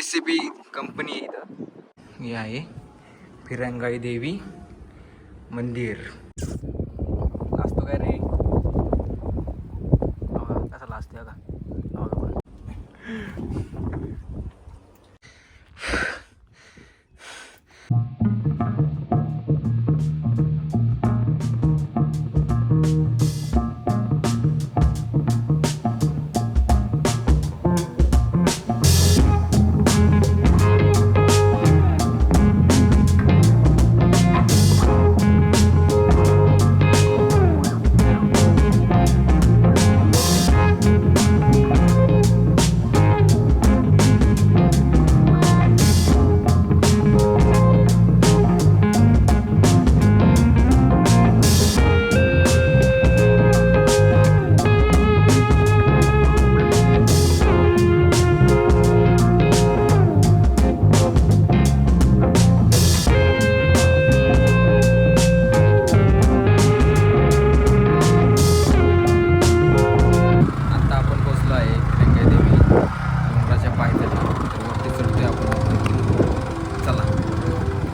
जे C B company आहे इथं. हे आहे फिरंगाई देवी मंदिर. लाजतो काय रे?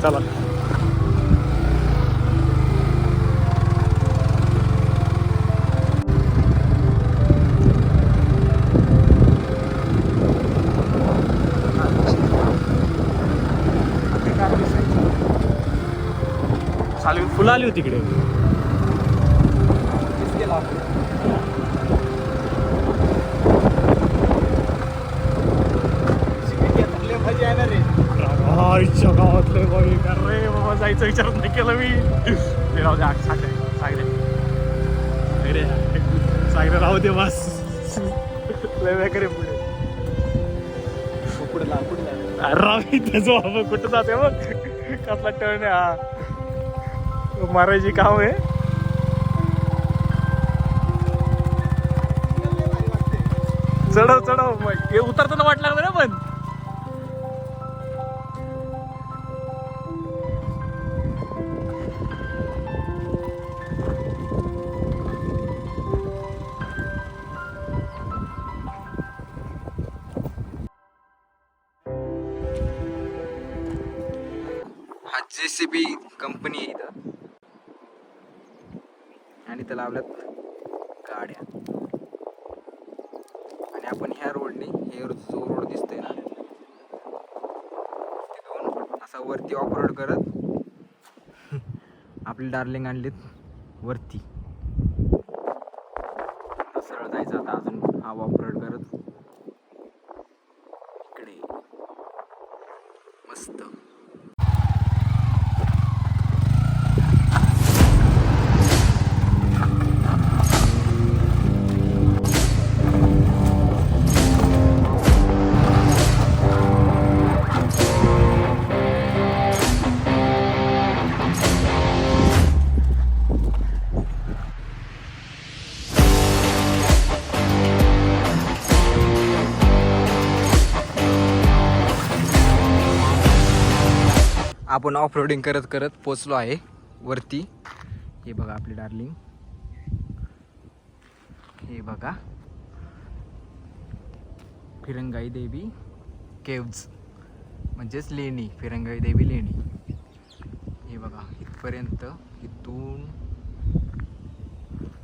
चला. फुलं आली होती इकडे आईच्या बाई अरे बाबा जायचं विचारच नाही केलं मी. ते राहू दे सागरे सागरे सागरे सागरे राहू दे बस. लय वगैरे पुढे. अरे राव त्याचं बाबा कुठं जाते बघ. कसला टर्न हा. मारायची काम आहे. चढव चढव मग. हे उतरताना वाट लागलं ना पण. आणि त्या लावल्यात गाड्या. आणि आपण ह्या रोडने हे जो रोड दिसतोय ना तिथून असा वरती ऑपरेट करत आपली डार्लिंग आणलीत वरती. सरळ जायचं आता अजून. हा ऑपरेट करत. आपण ऑफ रोडिंग करत करत पोचलो आहे. वरती. हे बघा आपली डार्लिंग हे बघा. फिरंगाई देवी केव्ज म्हणजेच लेणी फिरंगाई देवी लेणी. हे बघा इथपर्यंत इथून.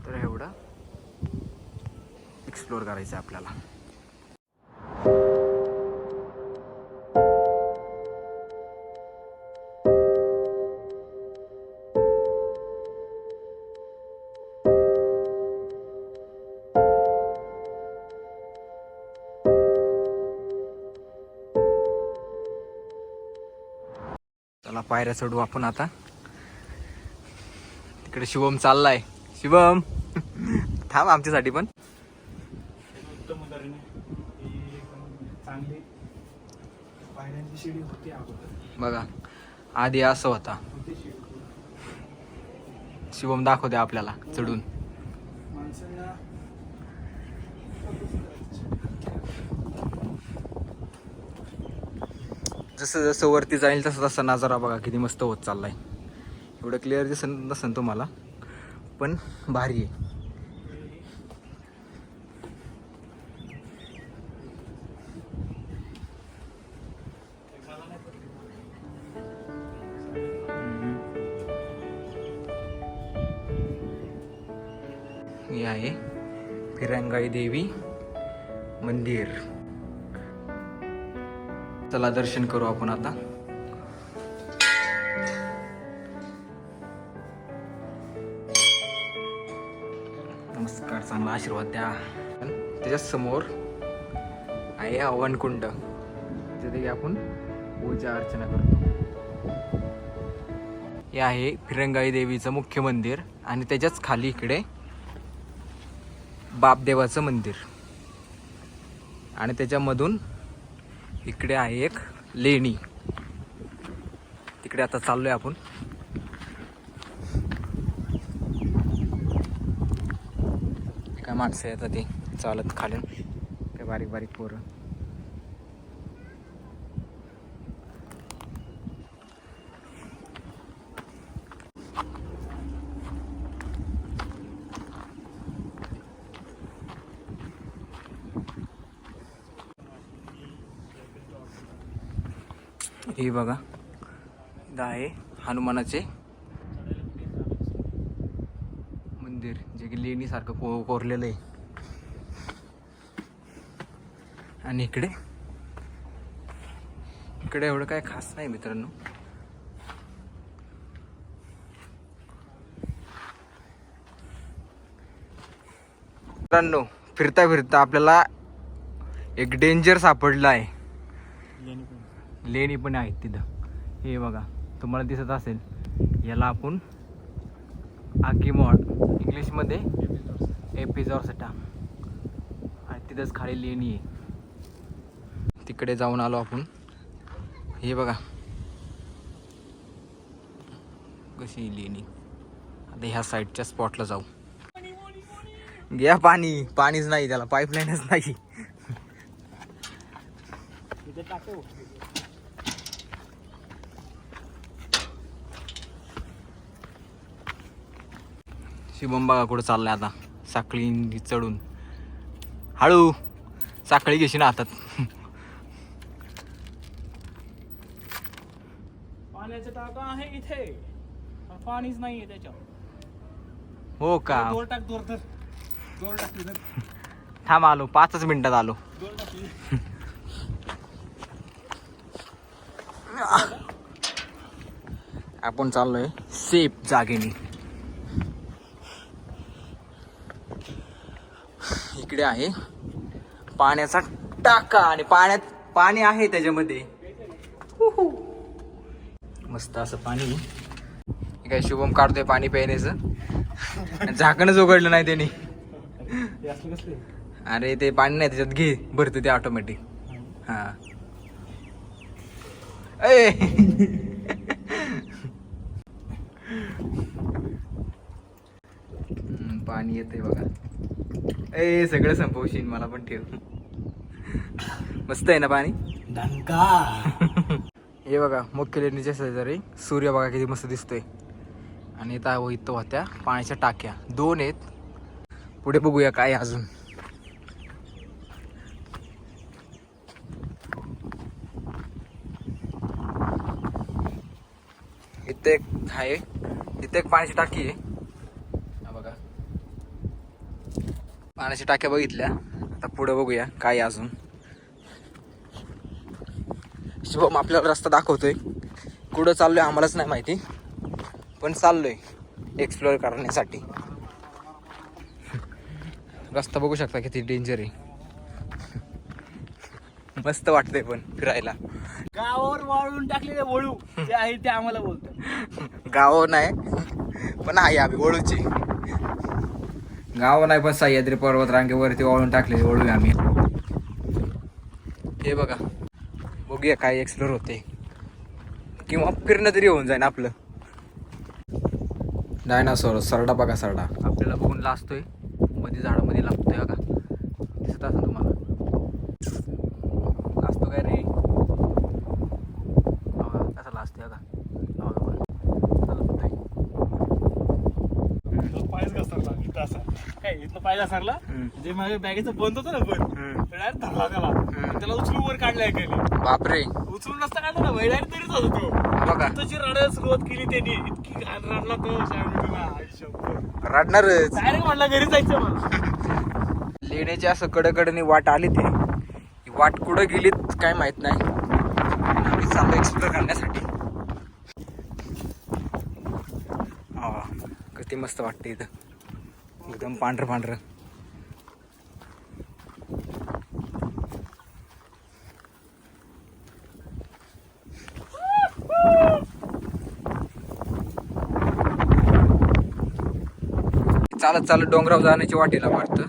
तर एवढं एक्सप्लोअर करायचं आहे आपल्याला. पायऱ्या चढू आपण आता. तिकडे शिवम चाललाय. शिवम! थांब आमच्यासाठी पण. उत्तम बघा आधी असं होता. शिवम दाखवते आपल्याला चढून. जसं जसं वरती जाईल तसं तसा नजारा बघा किती मस्त होत चालला आहे एवढं क्लिअर दिसत नसेल तुम्हाला. पण भारी आहे. हे आहे फिरंगाई देवी मंदिर. चला दर्शन करू आपण आता. नमस्कार चांगला आशीर्वाद द्या. त्याच्यासमोर आहे हवनकुंड तिथे आपण पूजा अर्चना करतो. हे आहे फिरंगाई देवीचं मुख्य मंदिर आणि त्याच्याच खाली इकडे बापदेवाचं मंदिर. आणि त्याच्यामधून इकडे आहे एक लेणी. तिकडे आता चाललोय आपण. काय माणसं येतात ते चालत खालून. काय बारीक बारीक पोरं. हे बघा. इथं आहे हनुमानाचे मंदिर जे की लेणीसारखं को कोरलेलं आहे. आणि इकडे? इकडे एवढं काय खास नाही मित्रांनो. मित्रांनो फिरता फिरता आपल्याला एक डेंजर सापडला आहे लेणी पण आहेत तिथं. हे बघा तुम्हाला दिसत असेल याला आपण आकीमॉड इंग्लिशमध्ये एपिझॉर्सटा आणि तिथंच खाली लेणी आहे. तिकडे जाऊन आलो आपण. हे बघा. कशी आहे लेणी? आता ह्या साईडच्या स्पॉटला जाऊ. घ्या पाणी. पाणीच नाही त्याला. पाईपलाईनच नाही. शुभम बघा कुठं चाललाय आता. साखळी चढून. हळू. साखळी घेशी ना हातात. पाण्याचा टाका आहे इथे. पण पाणीच नाहीये त्याच्यावर. हो का? दोर टाक दोर धर. दोर धर थांब आलो. पाचच मिनिटात आलो. दोर टाकली आपण चाललोय सेफ जागेने. त्याच्यामध्ये आहे. पाण्याचा टाका आणि पाण्यात पाणी आहे त्याच्यामध्ये. मस्त असं पाणी. काय शुभम काढतोय पाणी प्यायण्याचं झाकणच उघडलं नाही त्याने. अरे ते पाणी नाही त्याच्यात घे भरते ते ऑटोमॅटिक हा. ए. पाणी येते बघा. ए सगळं संपवशील मला पण ठेव. मस्त आहे ना पाणी? डंका हे बघा मुख्य लेणीच्या शेजारी. सूर्य बघा किती मस्त दिसतोय. आणि इथं इथं होत्या. पाण्याच्या टाक्या. दोन आहेत. पुढे बघूया काय अजून. इथे एक आहे. इथे एक पाण्याची टाकी आहे हा बघा पाण्याच्या टाक्या बघितल्या. आता पुढे बघूया काय अजून. शुभम आपल्याला रस्ता दाखवतोय. कुठं चाललोय आम्हालाच नाही माहिती पण चाललोय एक्सप्लोअर करण्यासाठी. रस्ता बघू शकता किती डेंजर आहे. मस्त वाटतंय पण फिरायला. गावावर वाळून टाकलेले वळू जे आहे ते आम्हाला बोलतात. गाव नाही पण आहे आम्ही वळूचे. गाव नाही पण सह्याद्री पर्वत रांगेवरती वळून टाकले वळू आम्ही. हे बघा. बघूया काय एक्सप्लोर होते किंवा फिरणं तरी होऊन जाईल आपलं. डायनासोर सरडा बघा सरडा. आपल्याला बघून लाजतोय. मध्ये झाडामध्ये लागतोय बघा. दिसत असं तुम्हाला लाजतो काय रे बघा, कसा लाजतोय बघा बघा, बघा. चालतोय. पायच घसरला इथं असा काय इथं पाय पाहिजे सरला. जे माझ्या बॅगेचं बंद होतं ना पण. डायरेक्ट धरला त्याला. त्याला उचलून वर काढलाय खाली बापरे. उचलून नसता काढला ना डायरेक्ट तरीच होतो तो. बघा. त्याची रडायला सुरुवात केली त्यांनी इतकी घाण रडला तो डायरेक्ट रडणारच. म्हणला घरी जायचं मला लेण्याची असं कडकडनी वाट आली ते. वाट कुठं गेलीत काय माहीत नाही. आम्ही चाललो एक्सप्लोर करण्यासाठी. किती मस्त वाटतं इथं. एकदम पांढरं पांढरं. चालत चालत डोंगराव जाण्याची वाटेला वाटतं.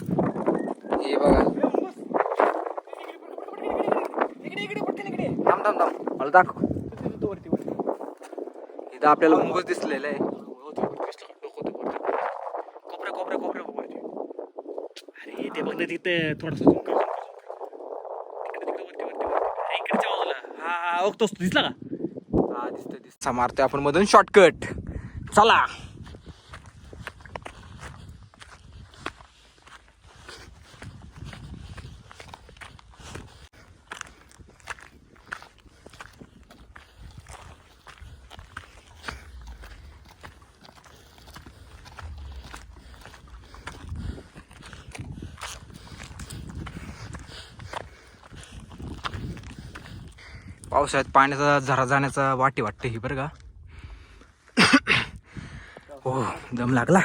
हे बघा. थांब थांब थांब. मला दाखव. इथं आपल्याला मुंगूस दिसलेलं आहे. ते बघ. ना तिथे थोडस झुम कर. हा, इकडच्या बाजूला हा हा ओळखतोस तू, दिसला का? हा दिसतोय दिसतोय. मारतोय आपण मधून शॉर्टकट चला. पावसाळ्यात पाण्याचा झरा जाण्याचा वाटे वाटते ही बरं का? हो दम लागला.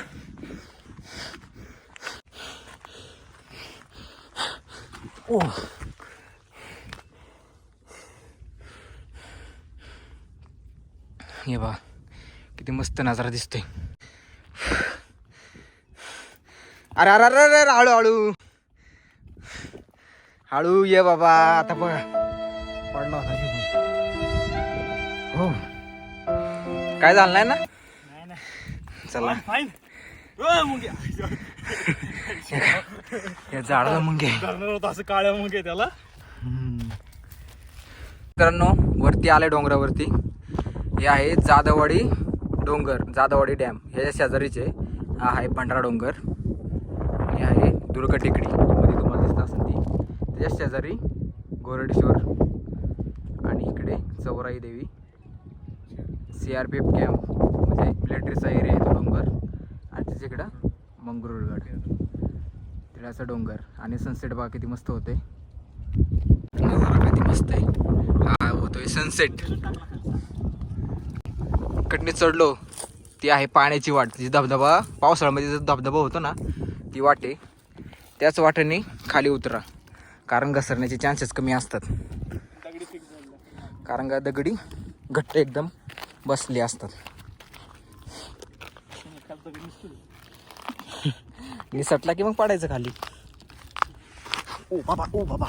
ओ. हे बा किती मस्त नजारा दिसतोय. अरे अरे अरे अरे हळू हळू. हळू ये बाबा आता बघा. पडला होता जीव. हो. काय झालं नाही ना? नाही नाही. चला. मुंग्या. या झाडाला मग. असं काळ्या मुंग्या त्याला. मित्रांनो वरती आले डोंगरावरती. हे आहे जादवाडी डोंगर जादवाडी डॅम. ह्याच्या शेजारीचे हा आहे पांढरा डोंगर. हे आहे दुर्ग टेकडी. मध्ये तुम्हाला दिसत असेल ती. त्याच्या शेजारी गोरडेश्वर इकडे Chaurai Devi. C R P F camp म्हणजे मिलिटरीचा एरिया आहे तो डोंगर. आणि त्याच्या इकडं मंगरुळगड तिळाचा डोंगर. आणि सनसेट बघा किती मस्त होते नजारा किती मस्त आहे. हा होतोय सनसेट कडने चढलो ती आहे पाण्याची वाट. जी धबधबा पावसाळ्यामध्ये जो धबधबा होतो ना ती वाटे त्याच वाटेने खाली उतरा. कारण घसरण्याचे चान्सेस कमी असतात. कारण का दगडी घट्ट एकदम बसले असतात. निसटला की मग पडायचं खाली ओ बाबा ओ बाबा.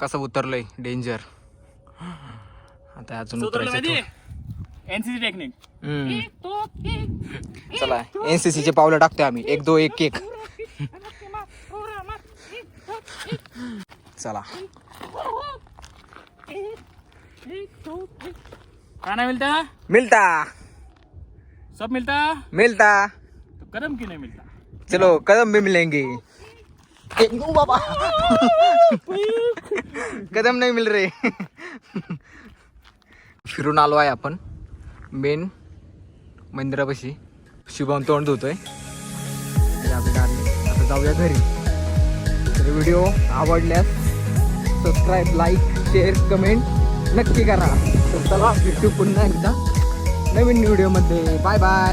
कसं उतरलंय डेंजर आता अजून. NCC technique. चला एनसीसी चे पावलं टाकतोय आम्ही एक दो एक एक चला. खाना मिलता? मिलता. सब मिलता? मिलता. तो कदम क्यों नहीं मिलता? चलो कदम भी मिलेंगे. बाबा कदम नाही मिल रे फिरून आलो आहे आपण. मेन मंदिरापाशी. शुभम तोंड धुतोय. आता जाऊया घरी. तर व्हिडिओ आवडल्यास सबस्क्राईब लाईक शेअर कमेंट नक्की करा. तर चला भेटू पुन्हा एकदा. नवीन व्हिडिओमध्ये बाय बाय